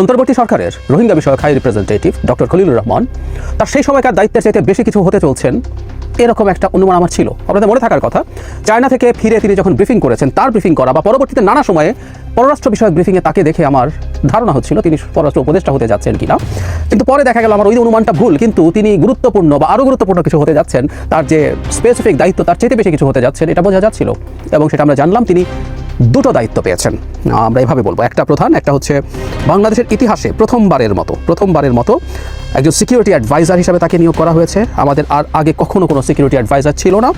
অন্তর্বর্তী সরকারের রোহিঙ্গা বিষয়ক high representative doctor Khalilur Rahman, তার সেই সময়কার দায়িত্বের চাইতে বেশি কিছু হতে চলছেন, এরকম একটা অনুমান আমার ছিল। আপনাদের মনে থাকার কথা, চায়না থেকে ফিরে তিনি যখন ব্রিফিং করেছেন, তার ব্রিফিং করা বা পরবর্তীতে নানা সময়ে পররাষ্ট্র বিষয়ক ব্রিফিংয়ে তাকে দেখে আমার ধারণা হচ্ছিল তিনি পররাষ্ট্র উপদেষ্টা হতে যাচ্ছেন কিনা। কিন্তু পরে দেখা গেল আমার ওই অনুমানটা ভুল, কিন্তু তিনি গুরুত্বপূর্ণ বা আরও গুরুত্বপূর্ণ কিছু হতে যাচ্ছেন, তার যে স্পেসিফিক দায়িত্ব তার চেয়ে বেশি কিছু হতে যাচ্ছেন, এটা বোঝা যাচ্ছিল। এবং সেটা আমরা জানলাম, তিনি দুটো দায়িত্ব পেয়েছেন। আমরা এভাবে বলব। একটা প্রধান, একটা হচ্ছে বাংলাদেশের ইতিহাসে প্রথমবারের মতো প্রথমবারের মতো একজন সিকিউরিটি অ্যাডভাইজার হিসাবে তাকে নিয়োগ করা হয়েছে। আমাদের আর আগে কখনো কোনো সিকিউরিটি অ্যাডভাইজার ছিল না।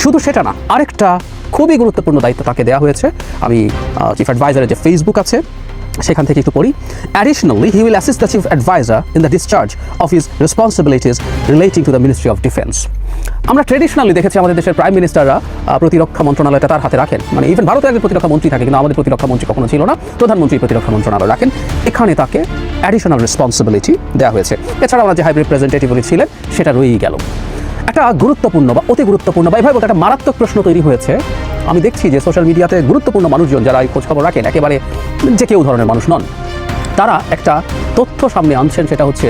শুধু সেটা না, আরেকটা খুবই গুরুত্বপূর্ণ দায়িত্ব তাকে দেওয়া হয়েছে। আমি চিফ অ্যাডভাইজারের যে ফেসবুক আছে, সেখান থেকে একটু পড়ি। Additionally he will assist the chief adviser in the discharge of his responsibilities relating to the ministry of defence আমরা ট্রেডিশনালি দেখেছি আমাদের দেশের প্রাইম মিনিস্টাররা প্রতিরক্ষা মন্ত্রণালয়টা তার হাতে রাখেন। মানে ইভেন ভারতের আগে প্রতিরক্ষা মন্ত্রী থাকে, কিন্তু আমাদের প্রতিরক্ষা মন্ত্রী কখনো ছিল না। প্রধানমন্ত্রী প্রতিরক্ষা মন্ত্রণালয় রাখেন। এখানে তাকে অ্যাডিশনাল রেসপন্সিবিলিটি দেওয়া হয়েছে। এছাড়া আমরা যে হাই রিপ্রেজেন্টেটিভ ছিলেন, সেটা রয়েই গেল। একটা গুরুত্বপূর্ণ বা অতি গুরুত্বপূর্ণ বা এভাবে একটা মারাত্মক প্রশ্ন তৈরি হয়েছে। আমি দেখছি যে সোশ্যাল মিডিয়াতে গুরুত্বপূর্ণ মানুষজন যারা এই খোঁজখবর রাখেন, একেবারে যে কেউ ধরনের মানুষ নন, তারা একটা তথ্য সামনে আনছেন, সেটা হচ্ছে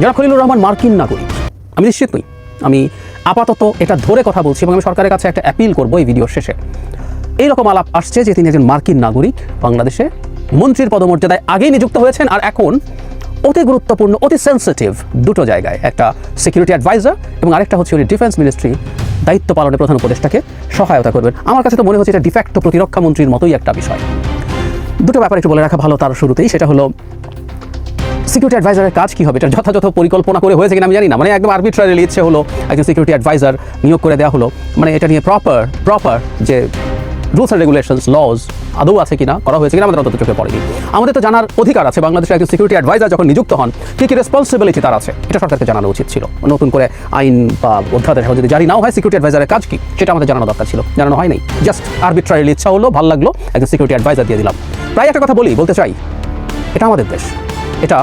যারা খলিলুর রহমান মার্কিন নাগরিক। আমি নিশ্চিত নই। আমি আপাতত এটা ধরে কথা বলছি এবং আমি সরকারের কাছে একটা অ্যাপিল করব এই ভিডিওর শেষে। এইরকম আলাপ আসছে যে তিনি একজন মার্কিন নাগরিক বাংলাদেশে। মন্ত্রীর পদমর্যাদায় আগেই নিযুক্ত হয়েছেন আর এখন অতি গুরুত্বপূর্ণ, অতি সেন্সিটিভ দুটো জায়গায়। একটা সিকিউরিটি অ্যাডভাইজার এবং আরেকটা হচ্ছে উনি ডিফেন্স মিনিস্ট্রি দায়িত্ব পালনে প্রধান উপদেষ্টাকে সহায়তা করবেন। আমার কাছে তো মনে হচ্ছে এটা ডিফ্যাক্ট প্রতিরক্ষা মন্ত্রীর মতোই একটা বিষয়। দুটো ব্যাপার একটু বলে রাখা ভালো তার শুরুতেই, সেটা হলো সিকিউরিটি অ্যাডভাইজারের কাজ কি হবে? এটা যথাযথ পরিকল্পনা করে হয়েছে কিনা আমি জানি না। মানে একদম আর্বিট্রারি ইচ্ছে হলো একজন সিকিউরিটি অ্যাডভাইজার নিয়োগ করে দেওয়া হলো। মানে এটা নিয়ে প্রপার প্রপার যে রুলস অ্যান্ড রেগুলেশনস লজ আদৌ আছে কিনা, করা হয়েছে কিনা আমাদের অন্তত চোখে পড়েনি। আমাদের তো জানার অধিকার আছে, বাংলাদেশের একজন সিকিউরিটি অ্যাডভাইজার যখন নিযুক্ত হন, কী কী রেসপন্সিবিলিটি তার আছে? এটা সরকারকে জানানো উচিত ছিল। নতুন করে আইন বা অধ্যাদেশ যদি জারি নাও হয় সিকিউরিটি অ্যাডভাইজারের কাজ কি? সেটা আমাদের জানানো দরকার ছিল। জানানো হয় নাই জাস্ট আর্বিট্রারি ইচ্ছা হলো, ভালো লাগল, একজন সিকিউরিটি অ্যাডভাইজার দিয়ে দিলাম। প্রায় একটা কথা বলি, বলতে চাই। এটা আমাদের দেশ। এটা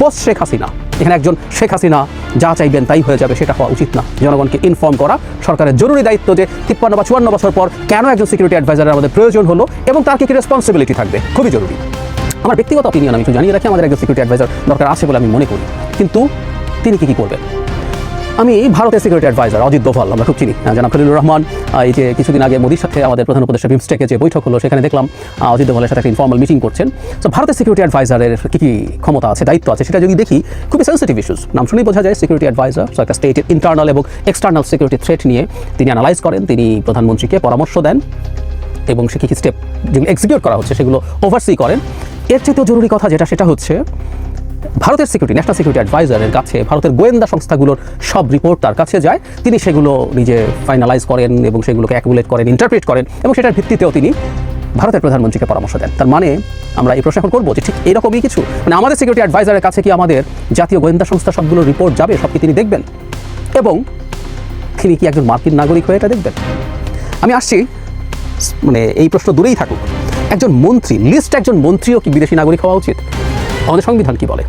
পোস্ট শেখ হাসিনা এখানে একজন শেখ হাসিনা যা চাইবেন তাই হয়ে যাবে, সেটা হওয়া উচিত না। জনগণকে ইনফর্ম করা, সরকারের জরুরি দায়িত্ব যে তিপ্পান্ন বা চুয়ান্ন বছর পর কেন একজন সিকিউরিটি অ্যাডভাইজারের আমাদের প্রয়োজন হলো এবং তার কি কি রেসপন্সিবিলিটি থাকবে, খুবই জরুরি। আমার ব্যক্তিগত অপিনিয়ন আমি একটু জানিয়ে রাখি, আমাদের একজন সিকিউরিটি অ্যাডভাইজার দরকার আছে বলে আমি মনে করি। কিন্তু তিনি কি কি করবেন? আমি ভারতের সিকিউরিটি অ্যাডভাইজার অজিত দোভাল, আমরা খুব চিনি। জনাব খলিলুর রহমান এই যে কিছুদিন আগে মোদির সাথে আমাদের প্রধান উপদেষ্টা বিমস্টেকে যে বৈঠক হলো, সেখানে দেখলাম অজিত দোভালের সাথে একটা ইনফর্মাল মিটিং করছেন। তো ভারতের সিকিউরিটি অ্যাডভাইজারের কী কী ক্ষমতা আছে, দায়িত্ব আছে, সেটা যদি দেখি, খুবই সেন্সিটিভ ইস্যুস নাম শুনেই বোঝা যায় সিকিউরিটি অ্যাডভাইজার সো একটা স্টেটের ইন্টারনাল এবং এক্সটার্নাল সিকিউরিটি থ্রেট নিয়ে তিনি অ্যানালাইজ করেন, তিনি প্রধানমন্ত্রীকে পরামর্শ দেন, এবং সে কী কী স্টেপ যেগুলো এক্সিকিউট করা হচ্ছে, সেগুলো ওভারসি করেন। এর চেয়ে জরুরি কথা যেটা, সেটা হচ্ছে ভারতের সিকিউরিটি ন্যাশনাল সিকিউরিটি অ্যাডভাইজারের কাছে ভারতের গোয়েন্দা সংস্থাগুলোর সব রিপোর্ট তার কাছে যায়। তিনি সেগুলো নিজে ফাইনালাইজ করেন এবং সেগুলোকে অ্যাকুমুলেট করেন ইন্টারপ্রেট করেন এবং সেটার ভিত্তিতেও তিনি ভারতের প্রধানমন্ত্রীকে পরামর্শ দেন। তার মানে আমরা এই প্রশ্ন এখন করব যে ঠিক এরকমই কিছু? মানে আমাদের সিকিউরিটি অ্যাডভাইজারের কাছে কি আমাদের জাতীয় গোয়েন্দা সংস্থা সবগুলো রিপোর্ট যাবে? সব কি তিনি দেখবেন? এবং তিনি কি একজন মার্কিন নাগরিক হয়ে এটা দেখবেন? আমি আসছি মানে এই প্রশ্ন দূরেই থাকুক। একজন মন্ত্রী লিস্ট একজন মন্ত্রীও কি বিদেশি নাগরিক হওয়া উচিত? আমাদের সংবিধান কি বলে?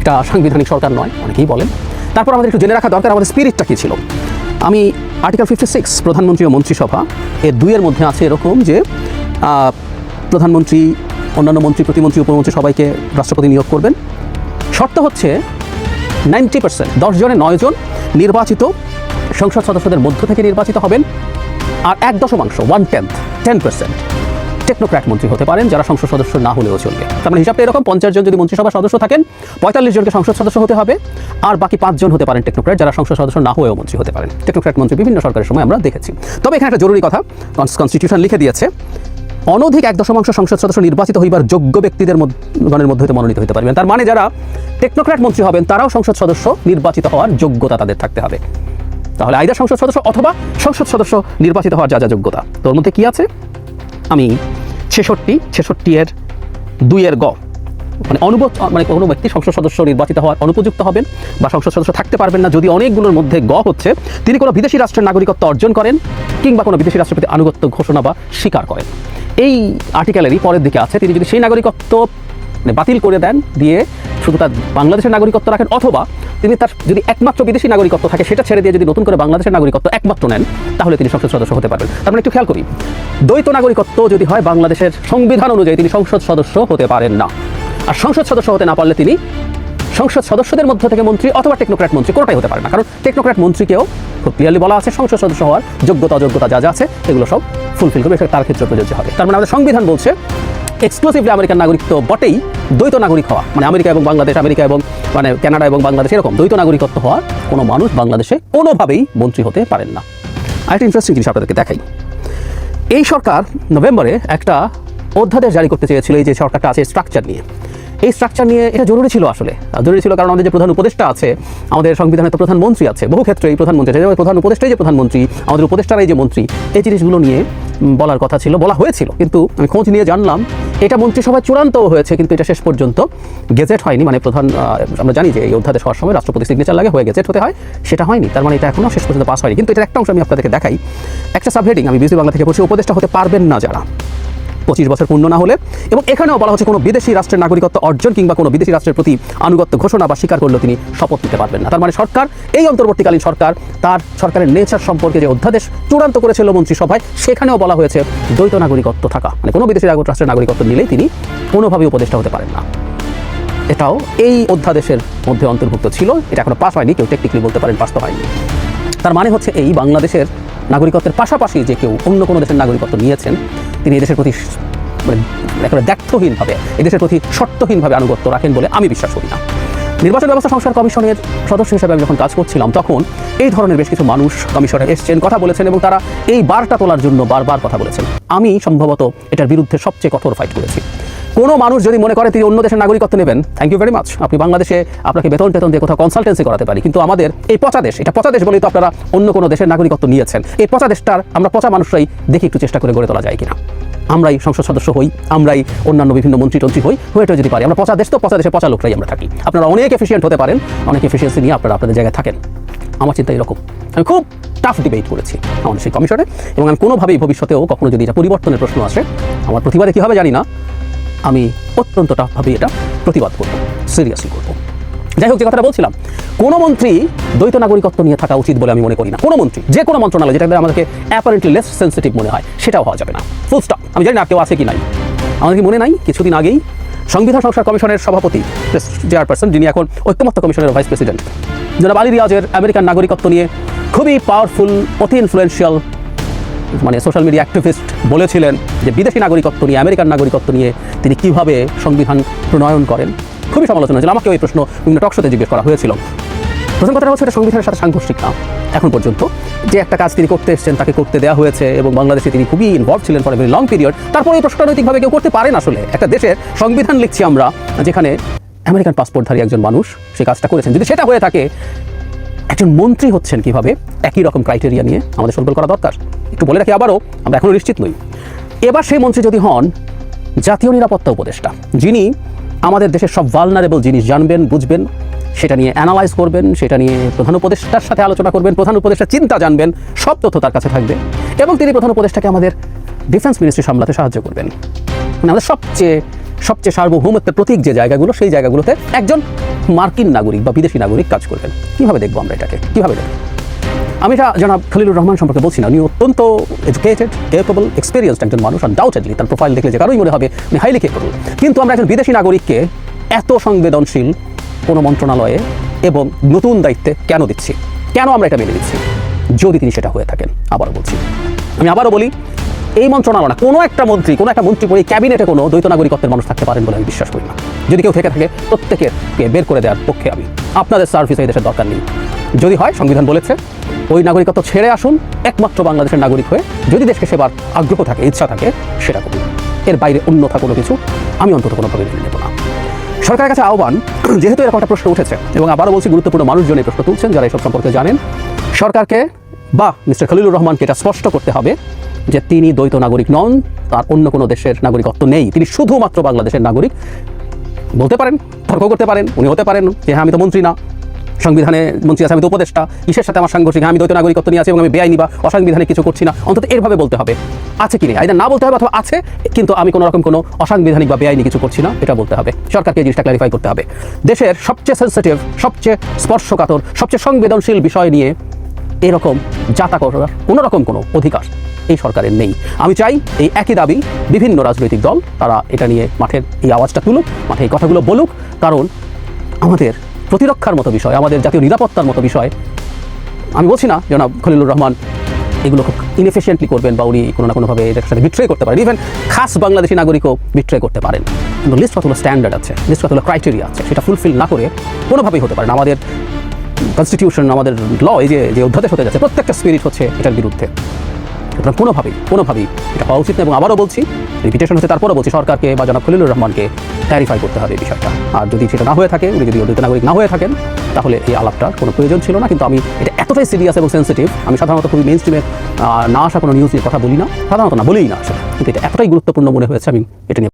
এটা সাংবিধানিক সরকার নয়, অনেকেই বলেন। তারপর আমাদের একটু জেনে রাখা দরকার, আমাদের স্পিরিটটা কী ছিল? আমি আর্টিকেল ফিফটি সিক্স প্রধানমন্ত্রী ও মন্ত্রিসভা এর দুইয়ের মধ্যে আছে এরকম যে প্রধানমন্ত্রী, অন্যান্য মন্ত্রী, প্রতিমন্ত্রী, উপমন্ত্রী সবাইকে রাষ্ট্রপতি নিয়োগ করবেন। শর্ত হচ্ছে নাইনটি পার্সেন্ট দশ জনে নয় জন নির্বাচিত সংসদ সদস্যদের মধ্য থেকে নির্বাচিত হবেন। আর এক দশমাংশ one tenth ten percent technocrat মন্ত্রী হতে পারেন, যারা সংসদ সদস্য না হলেও চলবে। তার মানে হিসাবটা এরকম পঞ্চাশ জন যদি মন্ত্রিসভার সদস্য থাকেন, পঁয়তাল্লিশ জনকে সংসদ সদস্য হতে হবে, আর বাকি পাঁচজন হতে পারেন টেকনোক্র্যাট, যারা সংসদ সদস্য না হয়েও মন্ত্রী হতে পারেন। টেকনোক্র্যাট মন্ত্রী বিভিন্ন সরকারের সময় আমরা দেখেছি। তবে এখানে একটা জরুরি কথা কনস্টিটিউশন লিখে দিয়েছে, অনধিক এক দশমাংশ সংসদ সদস্য নির্বাচিত হইবার যোগ্য ব্যক্তিদের গণের মধ্যে হতে মনোনীত হতে পারবেন। তার মানে যারা টেকনোক্র্যাট মন্ত্রী হবেন, তারাও সংসদ সদস্য নির্বাচিত হওয়ার যোগ্যতা তাদের থাকতে হবে। তাহলে আইদার সংসদ সদস্য অথবা সংসদ সদস্য নির্বাচিত হওয়ার যা যা যোগ্যতা, তোর মধ্যে কি আছে? আমি ছেষট্টি ছেষট্টি এর দুইয়ের গ। মানে অনুব মানে কোনো ব্যক্তি সংসদ সদস্য নির্বাচিত হওয়ার অনুপযুক্ত হবেন বা সংসদ সদস্য থাকতে পারবেন না যদি অনেকগুলোর মধ্যে গ হচ্ছে, তিনি কোনো বিদেশি রাষ্ট্রের নাগরিকত্ব অর্জন করেন কিংবা কোনো বিদেশি রাষ্ট্রপতি আনুগত্য ঘোষণা বা স্বীকার করেন। এই আর্টিকেলেরই পরের দিকে আছে, তিনি যদি সেই নাগরিকত্ব বাতিল করে দেন, দিয়ে শুধু তার বাংলাদেশের নাগরিকত্ব রাখেন, অথবা তিনি তার যদি একমাত্র বিদেশি নাগরিকত্ব থাকে, সেটা ছেড়ে দিয়ে যদি নতুন করে বাংলাদেশের নাগরিকত্ব একমাত্র নেন, তাহলে তিনি সংসদ সদস্য হতে পারবেন। তার মানে একটু খেয়াল করি, দ্বৈত নাগরিকত্ব যদি হয়, বাংলাদেশের সংবিধান অনুযায়ী তিনি সংসদ সদস্য হতে পারেন না। আর সংসদ সদস্য হতে না পারলে তিনি সংসদ সদস্যদের মধ্য থেকে মন্ত্রী অথবা টেকনোক্র্যাট মন্ত্রী কোনোটাই হতে পারে না। কারণ টেকনোক্র্যাট মন্ত্রীকেও খুব ক্লিয়ারলি বলা আছে, সংসদ সদস্য হওয়ার যোগ্যতা অযোগ্যতা যা যা আছে, এগুলো সব ফুলফিল করবে তার ক্ষেত্রে প্রযোজ্য হবে। তার মানে আমাদের সংবিধান বলছে এক্সক্লুসিভলি আমেরিকান নাগরিক তো বটেই দ্বৈত নাগরিক হওয়া। মানে আমেরিকা এবং বাংলাদেশ, আমেরিকা এবং মানে কানাডা এবং বাংলাদেশ এরকম দ্বৈত নাগরিকত্ব হওয়া কোনো মানুষ বাংলাদেশে কোনোভাবেই মন্ত্রী হতে পারেন না। আরেকটা ইন্টারেস্টিং জিনিস আপনাদেরকে দেখাই। এই সরকার নভেম্বরে একটা অধ্যাদেশ জারি করতে চেয়েছিল এই যে সরকারটা আছে স্ট্রাকচার নিয়ে। এই স্ট্রাকচার নিয়ে এটা জরুরি ছিল আসলে। জরুরি ছিল কারণ আমাদের যে প্রধান উপদেষ্টা আছে, আমাদের সংবিধানে তো প্রধানমন্ত্রী আছে, বহু ক্ষেত্রে এই প্রধানমন্ত্রী আছে। প্রধান উপদেষ্টাই যে প্রধানমন্ত্রী, আমাদের উপদেষ্টারাই যে মন্ত্রী, এই জিনিসগুলো নিয়ে বলার কথা ছিল, বলা হয়েছিল। কিন্তু আমি খোঁজ নিয়ে জানলাম এটা মন্ত্রিসভায় চূড়ান্তও হয়েছে, কিন্তু এটা শেষ পর্যন্ত গেজেট হয়নি। মানে প্রধান আমরা জানি যে এই অধ্যাদেশ হওয়ার সময় রাষ্ট্রপতি সিগনেচার লাগে, হয়ে গেজেট হতে হয়, সেটা হয়নি। তার মানে এটা এখনও শেষ পর্যন্ত পাস হয়নি। কিন্তু এটা একটা অংশ আমি আপনাদেরকে দেখাই। একটা সাবহেডিং আমি বিসি বাংলা থেকে বলছি উপদেষ্টা হতে পারবেন না যারা। পঁচিশ বছর পূর্ণ না হলে এবং এখানেও বলা হচ্ছে কোনো বিদেশি রাষ্ট্রের নাগরিকত্ব অর্জন কিংবা কোনো বিদেশি রাষ্ট্রের প্রতি আনুগত্য ঘোষণা বা স্বীকার করলেও তিনি শপথ নিতে পারবেন না। তার মানে সরকার, এই অন্তর্বর্তীকালীন সরকার, তার সরকারের নেচার সম্পর্কে যে অধ্যাদেশ চূড়ান্ত করেছিল মন্ত্রিসভায়, সেখানেও বলা হয়েছে দ্বৈত নাগরিকত্ব থাকা। মানে কোনো বিদেশি রাষ্ট্রের নাগরিকত্ব নিলেই তিনি কোনোভাবেই উপদেষ্টা হতে পারেন না। এটাও এই অধ্যাদেশের মধ্যে অন্তর্ভুক্ত ছিল। এটা এখনও পাস হয়নি, কেউ টেকনিক্যালি বলতে পারেন পাস তো হয়নি। তার মানে হচ্ছে এই বাংলাদেশের নাগরিকত্বের পাশাপাশি যে কেউ অন্য কোনো দেশের নাগরিকত্ব নিয়েছেন, তিনি এদেশের প্রতি মানে একেবারে দ্ব্যর্থহীনভাবে এদেশের প্রতি শর্তহীনভাবে আনুগত্য রাখেন বলে আমি বিশ্বাস করি না। নির্বাচন ব্যবস্থা সংস্কার কমিশনের সদস্য হিসেবে আমি যখন কাজ করছিলাম, তখন এই ধরনের বেশ কিছু মানুষ কমিশনে এসছেন, কথা বলেছেন এবং তারা এই বারটা তোলার জন্য বারবার কথা বলেছেন। আমি সম্ভবত এটার বিরুদ্ধে সবচেয়ে কঠোর ফাইট করেছি। কোনো মানুষ যদি মনে করে তিনি অন্য দেশের নাগরিকত্ব নেবেন থ্যাংক ইউ ভেরি মাচ আপনি বাংলাদেশে আপনাকে বেতন টেতন দিয়ে কোথাও কনসালটেন্সি করাতে পারি, কিন্তু আমাদের এই পচা দেশ, এটা পচা দেশ বলেই তো আপনারা অন্য কোনো দেশের নাগরিকত্ব নিয়েছেন। এই পচা দেশটার আমরা পচা মানুষরাই দেখি একটু চেষ্টা করে গড়ে তোলা যায় কিনা। আমরাই সংসদ সদস্য হই, আমরাই অন্যান্য বিভিন্ন মন্ত্রী টন্ত্রী হই, হয়েটা যদি পারি, আমরা পচা দেশ তো পচা দেশে পচা লোকরাই আমরা থাকি। আপনারা অনেক এফিসিয়েন্ট হতে পারেন, অনেক এফিসিয়েন্সি নিয়ে আপনারা আপনাদের জায়গায় থাকেন। আমার চিন্তা এরকম, আমি খুব টাফ ডিবেট করেছি আমাদের সেই কমিশনে এবং আমি কোনোভাবেই ভবিষ্যতেও কখনো যদি এটা পরিবর্তনের প্রশ্ন আসে, আমার প্রতিবাদে কী হবে জানি না আমি অত্যন্ত টাফভাবে এটা প্রতিবাদ করব সিরিয়াসলি করব। যাই হোক, যে কথাটা বলছিলাম, কোনো মন্ত্রী দ্বৈত নাগরিকত্ব নিয়ে থাকা উচিত বলে আমি মনে করি না। কোনো মন্ত্রী, যে কোনো মন্ত্রণালয় যেটা আমাদেরকে অ্যাপারেন্টলি লেস সেন্সিটিভ মনে হয়, সেটাও হওয়া যাবে না। ফুল স্টপ আমি জানি না কেউ আছে কি নাই। আমাদের কি মনে নাই? কিছুদিন আগেই সংবিধান সংস্কার কমিশনের সভাপতি চেয়ারপারসন যিনি এখন ঐক্যমত্য কমিশনের ভাইস প্রেসিডেন্ট জনাব আলী রিয়াজের আমেরিকান নাগরিকত্ব নিয়ে খুবই পাওয়ারফুল অতি ইনফ্লুয়েন্সিয়াল মানে সোশ্যাল মিডিয়া অ্যাক্টিভিস্ট বলেছিলেন যে বিদেশি নাগরিকত্ব নিয়ে, আমেরিকান নাগরিকত্ব নিয়ে তিনি কীভাবে সংবিধান প্রণয়ন করেন? খুবই সমালোচনা হয়েছিল। আমাকেও এই প্রশ্ন বিভিন্ন টকশোতে জিজ্ঞেস করা হয়েছিল। প্রথম কথাটা হচ্ছে সংবিধানের সাথে সাংঘর্ষিক না। এখন পর্যন্ত যে একটা কাজ তিনি করতে এসেছেন, তাকে করতে দেওয়া হয়েছে এবং বাংলাদেশে তিনি খুবই ইনভলভ ছিলেন ফর ভেরি লং পিরিয়ড তারপরে এই প্রশ্নটা নৈতিকভাবে কেউ করতে পারেন আসলে। একটা দেশের সংবিধান লিখছি আমরা, যেখানে আমেরিকান পাসপোর্টধারী একজন মানুষ, সে কাজটা করেছেন। যদি সেটা হয়ে থাকে, একজন মন্ত্রী হচ্ছেন কীভাবে? একই রকম ক্রাইটেরিয়া নিয়ে আমাদের সলভ করা দরকার। একটু বলে রাখি আবারও, আমরা এখনও নিশ্চিত নই। এবার সেই মন্ত্রী যদি হন, জাতীয় নিরাপত্তা উপদেষ্টা, যিনি আমাদের দেশের সব ভালনারেবল জিনিস জানবেন, বুঝবেন, সেটা নিয়ে অ্যানালাইজ করবেন, সেটা নিয়ে প্রধান উপদেষ্টার সাথে আলোচনা করবেন, প্রধান উপদেষ্টার চিন্তা জানবেন, সব তথ্য তার কাছে থাকবে, এবং তিনি প্রধান উপদেষ্টাকে আমাদের ডিফেন্স মিনিস্ট্রি সামলাতে সাহায্য করবেন। মানে আমাদের সবচেয়ে সবচেয়ে সার্বভৌমত্বের প্রতীক যে জায়গাগুলো, সেই জায়গাগুলোতে একজন মার্কিন নাগরিক বা বিদেশি নাগরিক কাজ করবেন। কীভাবে দেখব আমরা এটাকে? কীভাবে দেখব? আমি এটা জনাব খলিলুর রহমান সম্পর্কে বলছি না। উনি অত্যন্ত এডুকেটেড কেপেবল এক্সপিরিয়েন্সড একজন মানুষ। আনডাউটেডলি তার প্রোফাইল দেখলে যে কারোই মনে হবে উনি হাইলি কেপেবল কিন্তু আমরা একজন বিদেশি নাগরিককে এত সংবেদনশীল কোনো মন্ত্রণালয়ে এবং নতুন দায়িত্বে কেন দিচ্ছি? কেন আমরা এটা মেনে নিচ্ছি? যদি তিনি সেটা হয়ে থাকেন, আবারও বলছি। আমি আবারও বলি, এই মন্ত্রণালয় না, কোনো একটা মন্ত্রী, কোনো একটা মন্ত্রী পরি ক্যাবিনেটে কোনো দ্বৈত নাগরিকত্বের মানুষ থাকতে পারেন বলে আমি বিশ্বাস করি না। যদি কেউ থেকে থাকে প্রত্যেকেরকে বের করে দেওয়ার পক্ষে আমি। আপনাদের সার্ভিস এই দেশের দরকার নেই। যদি হয়, সংবিধান বলেছে ওই নাগরিকত্ব ছেড়ে আসুন, একমাত্র বাংলাদেশের নাগরিক হয়ে যদি দেশকে সেবার আগ্রহ থাকে, ইচ্ছা থাকে, সেটা করুন। এর বাইরে অন্যথা কোনো কিছু আমি অন্তত কোনোভাবে মেনে নেব না। সরকারের কাছে আহ্বান, যেহেতু এরকম একটা প্রশ্ন উঠেছে, এবং আবারও বলছি, গুরুত্বপূর্ণ মানুষজন এই প্রশ্ন তুলছেন, যারা এসব সম্পর্কে জানেন, সরকারকে বা মিস্টার খলিলুর রহমানকে এটা স্পষ্ট করতে হবে যে তিনি দ্বৈত নাগরিক নন, তার অন্য কোনো দেশের নাগরিকত্ব নেই। তিনি শুধুমাত্র বাংলাদেশের নাগরিক। বলতে পারেন, তর্ক করতে পারেন, উনি হতে পারেন, যে হ্যাঁ আমি তো মন্ত্রী না। সংবিধানে মন্ত্রী আছে আমি তো উপদেষ্টা কিসের সাথে আমার সাংঘর্ষিক হ্যাঁ, আমি দ্বৈত নাগরিকত্ব নিয়ে আছি এবং আমি বেআইনি বা অসাংবিধানিক কিছু করছি না। অন্তত এরভাবে বলতে হবে। আছে কি নেই? না বলতে হবে অথবা আছে কিন্তু আমি কোনো রকম কোনো অসাংবিধানিক বা বেআইনি কিছু করছি না এটা বলতে হবে। সরকারকে এই জিনিসটা ক্লারিফাই করতে হবে। দেশের সবচেয়ে সেন্সিটিভ সবচেয়ে স্পর্শকাতর সবচেয়ে সংবেদনশীল বিষয় নিয়ে এরকম যাতা করার কোনো রকম কোনো অধিকার এই সরকারের নেই। আমি চাই এই একই দাবি বিভিন্ন রাজনৈতিক দল তারা এটা নিয়ে মাঠের এই আওয়াজটা তুলুক মাঠে এই কথাগুলো বলুক কারণ আমাদের প্রতিরক্ষার মতো বিষয়, আমাদের জাতীয় নিরাপত্তার মতো বিষয়। আমি বলছি না, জনাব খলিলুর রহমান, এগুলো খুব ইনএফিসিয়েন্টলি করবেন বা উনি কোনো না কোনোভাবে এটার সাথে বিট্রে করতে পারেন। ইভেন খাস বাংলাদেশি নাগরিকও বিট্রে করতে পারেন। কিন্তু লিস্ট কতগুলো স্ট্যান্ডার্ড আছে লিস্ট কতগুলো ক্রাইটেরিয়া আছে, সেটা ফুলফিল না করে কোনোভাবেই হতে পারে না। আমাদের কনস্টিটিউশন আমাদের ল এই যে যে অধ্যাদেশ হতে যাচ্ছে, প্রত্যেকটা স্পিরিট হচ্ছে এটার বিরুদ্ধে। সুতরাং কোনোভাবেই কোনোভাবেই এটা হওয়া উচিত না এবং আবারও বলছি রিপিটেশন হচ্ছে, তারপরও বলছি, সরকারকে বা জনাব খলিলুর রহমানকে ক্ল্যারিফাই করতে হবে এই বিষয়টা। আর যদি সেটা না হয়ে থাকে, উনি যদি অদ্বৈত নাগরিক না হয়ে থাকেন, তাহলে এই আলাপটার কোনো প্রয়োজন ছিল না। কিন্তু আমি এটা এতটাই সিরিয়াস এবং সেন্সিটিভ আমি সাধারণত খুবই মেন স্ট্রিমে না আসা কোনো নিউজ নিয়ে কথা বলি না, সাধারণত না বলেই না আসলে। কিন্তু এটা এতটাই গুরুত্বপূর্ণ মনে হয়েছে, আমি এটা নিয়ে